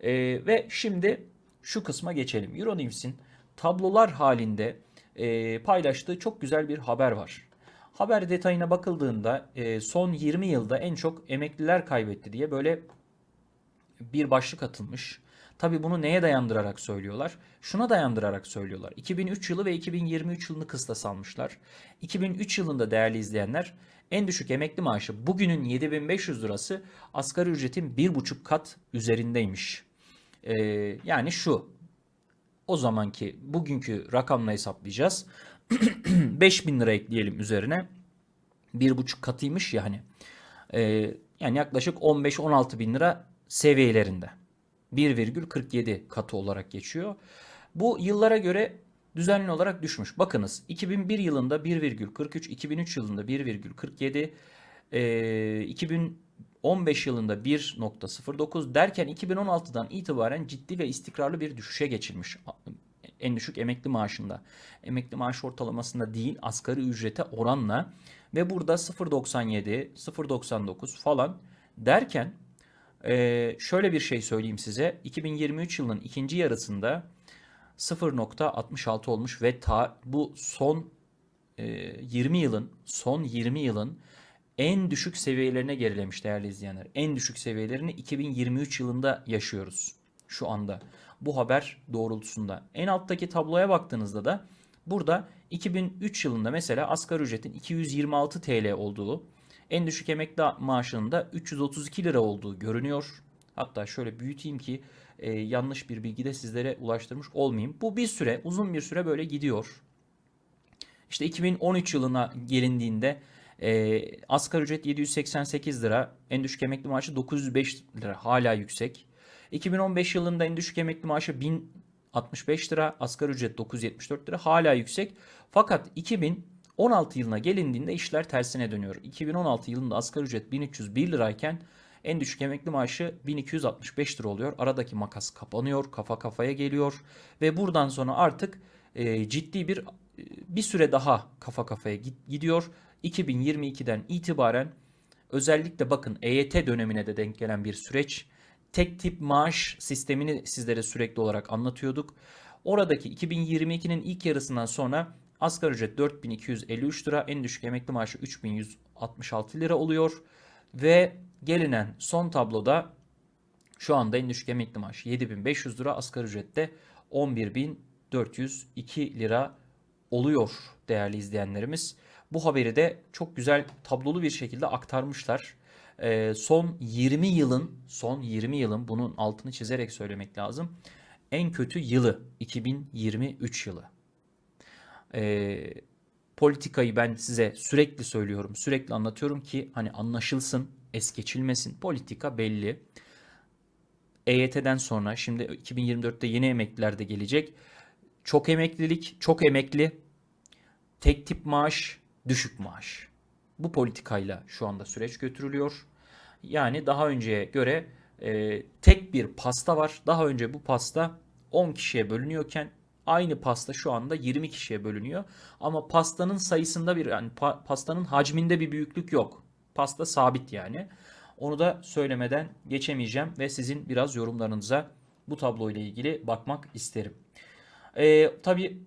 E, ve şimdi şu kısma geçelim. Euronews'in tablolar halinde e, paylaştığı çok güzel bir haber var. Haber detayına bakıldığında e, son 20 yılda en çok emekliler kaybetti diye böyle bir başlık atılmış. Tabii bunu neye dayandırarak söylüyorlar? Şuna dayandırarak söylüyorlar. 2003 yılı ve 2023 yılını kıstas almışlar. 2003 yılında değerli izleyenler en düşük emekli maaşı bugünün 7500 lirası asgari ücretin 1,5 kat üzerindeymiş. Ee, yani şu o zamanki bugünkü rakamla hesaplayacağız. 5000 lira ekleyelim üzerine. 1,5 katıymış ya hani. Ee, yani yaklaşık 15-16 bin lira seviyelerinde. 1,47 katı olarak geçiyor. Bu yıllara göre düzenli olarak düşmüş. Bakınız 2001 yılında 1,43, 2003 yılında 1,47, e, 2015 yılında 1,09 derken 2016'dan itibaren ciddi ve istikrarlı bir düşüşe geçilmiş. En düşük emekli maaşında. Emekli maaş ortalamasında değil asgari ücrete oranla ve burada 0,97, 0,99 falan derken ee, şöyle bir şey söyleyeyim size. 2023 yılının ikinci yarısında 0.66 olmuş ve ta, bu son e, 20 yılın son 20 yılın en düşük seviyelerine gerilemiş değerli izleyenler. En düşük seviyelerini 2023 yılında yaşıyoruz şu anda. Bu haber doğrultusunda. En alttaki tabloya baktığınızda da burada 2003 yılında mesela asgari ücretin 226 TL olduğu en düşük emekli maaşının da 332 lira olduğu görünüyor. Hatta şöyle büyüteyim ki e, yanlış bir bilgi de sizlere ulaştırmış olmayayım. Bu bir süre, uzun bir süre böyle gidiyor. İşte 2013 yılına gelindiğinde e, asgari ücret 788 lira, en düşük emekli maaşı 905 lira hala yüksek. 2015 yılında en düşük emekli maaşı 1065 lira, asgari ücret 974 lira hala yüksek. Fakat 2000 16 yılına gelindiğinde işler tersine dönüyor. 2016 yılında asgari ücret 1301 lirayken en düşük emekli maaşı 1265 lira oluyor. Aradaki makas kapanıyor, kafa kafaya geliyor ve buradan sonra artık e, ciddi bir e, bir süre daha kafa kafaya gidiyor. 2022'den itibaren özellikle bakın EYT dönemine de denk gelen bir süreç. Tek tip maaş sistemini sizlere sürekli olarak anlatıyorduk. Oradaki 2022'nin ilk yarısından sonra Asgari ücret 4253 lira, en düşük emekli maaşı 3166 lira oluyor. Ve gelinen son tabloda şu anda en düşük emekli maaşı 7500 lira, asgari ücrette 11402 lira oluyor değerli izleyenlerimiz. Bu haberi de çok güzel tablolu bir şekilde aktarmışlar. Ee, son 20 yılın son 20 yılın bunun altını çizerek söylemek lazım. En kötü yılı 2023 yılı e, politikayı ben size sürekli söylüyorum, sürekli anlatıyorum ki hani anlaşılsın, es geçilmesin. Politika belli. EYT'den sonra şimdi 2024'te yeni emekliler de gelecek. Çok emeklilik, çok emekli, tek tip maaş, düşük maaş. Bu politikayla şu anda süreç götürülüyor. Yani daha önceye göre e, tek bir pasta var. Daha önce bu pasta 10 kişiye bölünüyorken Aynı pasta şu anda 20 kişiye bölünüyor. Ama pastanın sayısında bir yani pa- pastanın hacminde bir büyüklük yok. Pasta sabit yani. Onu da söylemeden geçemeyeceğim ve sizin biraz yorumlarınıza bu tablo ile ilgili bakmak isterim. Ee, tabii